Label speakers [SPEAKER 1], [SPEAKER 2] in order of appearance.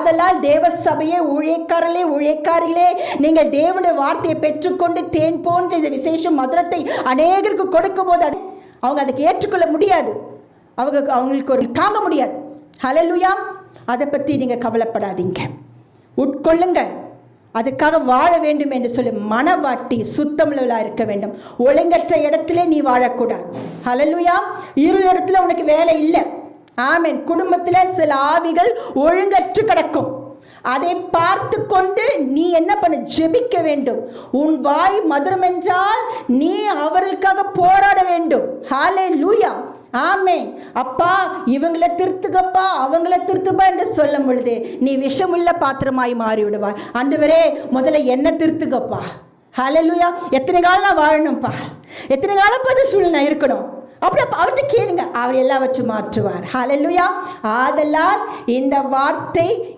[SPEAKER 1] ஆதலால் தேவ சபையே ஊழியக்காரர்களே ஊழியக்காரிகளே நீங்கள் தேவனுடைய வார்த்தையை பெற்றுக்கொண்டு தேன் போன்ற இந்த விசேஷ மதுரத்தை அநேகருக்கு கொடுக்கும் போது அது அவங்க அதுக்கு ஏற்றுக்கொள்ள முடியாது. அவங்க அவங்களுக்கு ஒரு தாங்க முடியாது. ஹலலுயா அதை பற்றி நீங்கள் கவலைப்படாதீங்க. உட்கொள்ளுங்க. அதுக்காக வாழ வேண்டும் என்று சொல்லி மனவாட்டி சுத்தமுள்ளவளாக இருக்க வேண்டும். ஒழுங்கற்ற இடத்திலே நீ வாழக்கூடாது. ஹலலுயா இரு இடத்துல உனக்கு வேலை இல்லை. ஆமேன். குடும்பத்தில் சில ஆவிகள் ஒழுங்கற்று கிடக்கும். அதை பார்த்து கொண்டு நீ என்ன பண்ண? ஜெபிக்க வேண்டும். உன் வாய் மதுரம் என்றால் நீ அவர்களுக்காக போராட வேண்டும். ஹாலே லூயா ஆமே அப்பா இவங்களை திருத்துக்கப்பா அவங்கள திருத்துப்பா என்று சொல்லும் பொழுது நீ விஷமுள்ள பாத்திரமாய் மாறி விடுவாய் ஆண்டவரே முதல்ல என்ன திருத்துக்கப்பா ஹலலுயா எத்தனை காலம் நான் வாழணும்ப்பா எத்தனை காலம் பார்த்து சூழ்நிலை இருக்கணும்? அப்படி அவர்கிட்ட கேளுங்க. அவர் எல்லாவற்றையும் மாற்றுவார். ஹalleluya ஆதலால் இந்த வார்த்தை